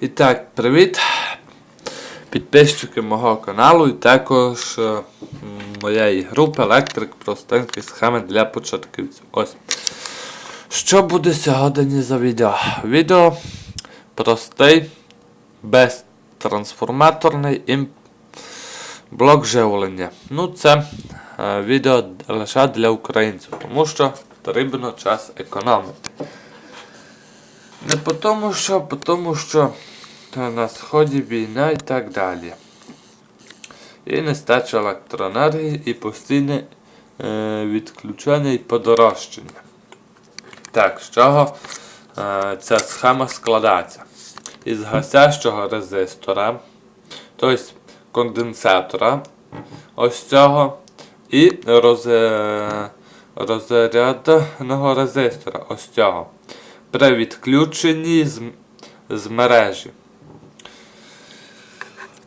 І так, привіт! Підписчики мого каналу і також е, моєї групи Електрик простенькі схеми для початківців. Ось. Що буде сьогодні за відео? Відео простий, безтрансформаторний імп... блок живлення. Ну, це е, відео лише для українців, тому що потрібно час економити. Не по тому, що, по тому, що на сході війна і так далі. І нестача електроенергії і постійне е, відключення і подорожчання. Так, з чого е, ця схема складається? Із гасящого резистора, тобто конденсатора, ось цього, і роз, розрядного резистора, ось цього при відключенні з, з мережі.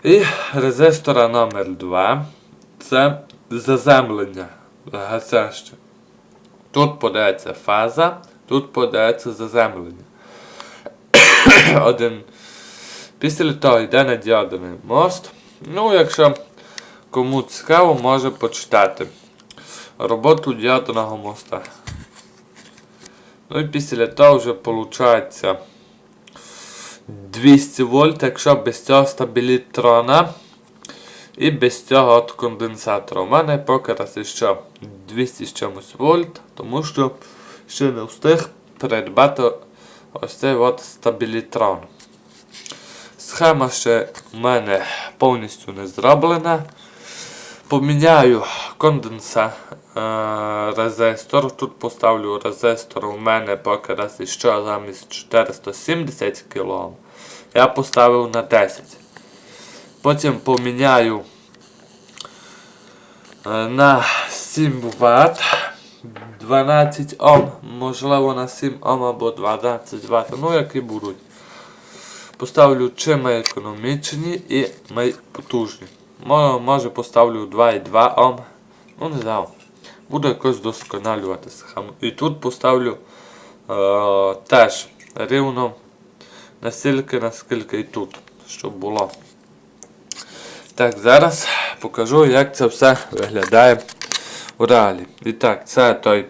І резистора номер 2 це заземлення гасяще. Тут подається фаза, тут подається заземлення. Один. Після того йде на діодний мост. Ну, якщо кому цікаво, може почитати роботу діодного моста. Ну і після того вже виходить 200 вольт, якщо без цього стабілітрона і без цього от конденсатора. У мене поки ще 200 з чимось вольт, тому що ще не встиг придбати ось цей от стабілітрон. Схема ще в мене повністю не зроблена. Поміняю конденса е, резистор. Тут поставлю резистор у мене поки раз іще замість 470 кОм. Я поставив на 10. Потім поміняю е, на 7 Вт 12 Ом, можливо на 7 Ом або 12 Вт, ну які будуть. Поставлю чим економічні і ми потужні. Мо- Може поставлю 2,2 Ом. Ну не знаю. Буду якось досконалювати схему. І тут поставлю е, теж рівно настільки, наскільки і тут, щоб було. Так, зараз покажу, як це все виглядає у реалі. І так, це той е,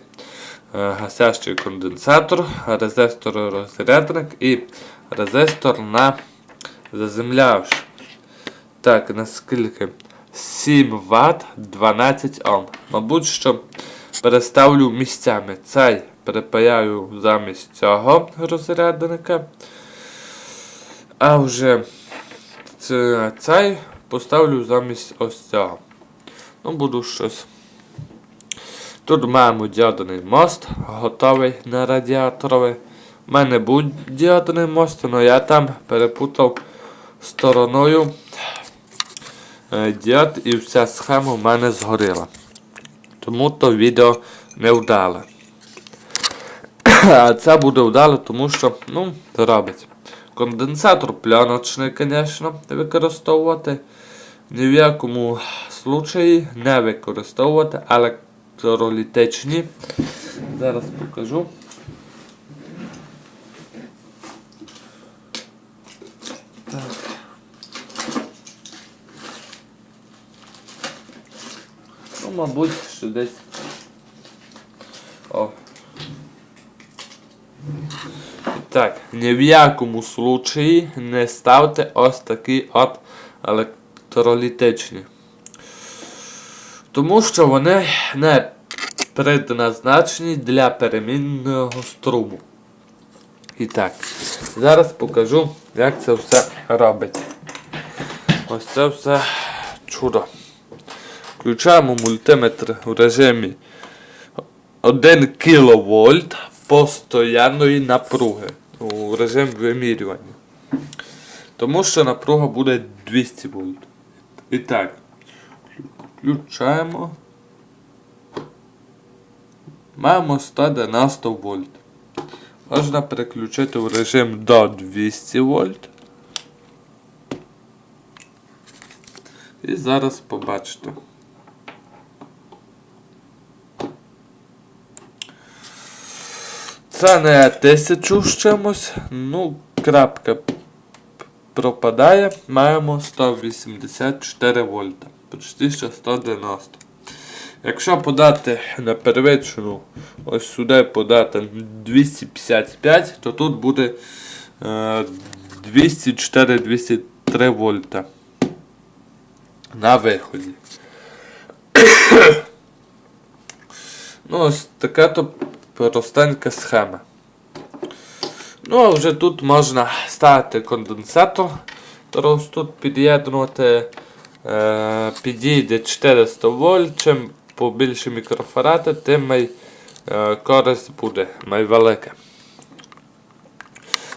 гасящий конденсатор, резистор розрядник і резистор на заземлявши. Так, наскільки? 7 Вт 12 Ом. Мабуть, що переставлю місцями. Цей перепаяю замість цього розрядника. А вже цей поставлю замість ось цього. Ну, буду щось. Тут маємо діодний мост, готовий на радіаторовий. У мене був діодний мост, але я там перепутав стороною е, діод і вся схема в мене згоріла. Тому то відео не вдале. А це буде вдале, тому що, ну, робить. Конденсатор пленочний, звісно, використовувати. Ні в якому случаї не використовувати електролітичні. Зараз покажу. Мабуть, що десь. О. Так, ні в якому случаї не ставте ось такі от електролітичні. Тому що вони не предназначені для перемінного струму. І так, зараз покажу, як це все робить. Ось це все чудо. Включаємо мультиметр у режимі 1 кВт постоянної напруги у режим вимірювання. Тому що напруга буде 200 вольт. І так, включаємо. Маємо 190 вольт. Можна переключити в режим до 200 вольт. І зараз побачите. Це не 1000 з чимось, ну, крапка пропадає, маємо 184 вольта. Почти що 190. Якщо подати на первичну, ось сюди подати 255, то тут буде е, 204-203 вольта на виході. ну, ось така то простенька схема. Ну, а вже тут можна ставити конденсатор. Ось тут під'єднувати е, підійде 400 вольт. Чим побільше мікрофаради, тим май, е, користь буде найвелика.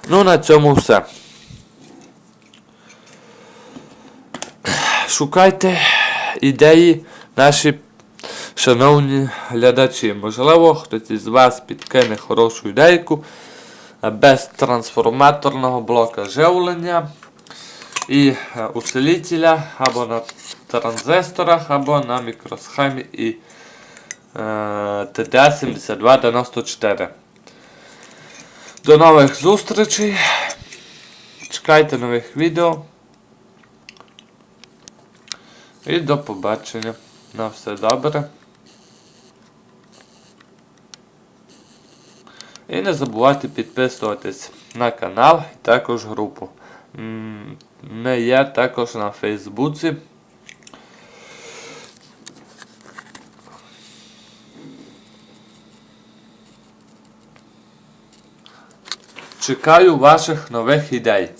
Ну, на цьому все. Шукайте ідеї наші шановні глядачі. Можливо, хтось із вас підкине хорошу ідейку е, без трансформаторного блока живлення і е, усилителя або на транзисторах, або на мікросхемі і е, TDA7294. До нових зустрічей. Чекайте нових відео. І до побачення. На все добре. І не забувайте підписуватись на канал і також групу. Ми є також на Фейсбуці. Чекаю ваших нових ідей.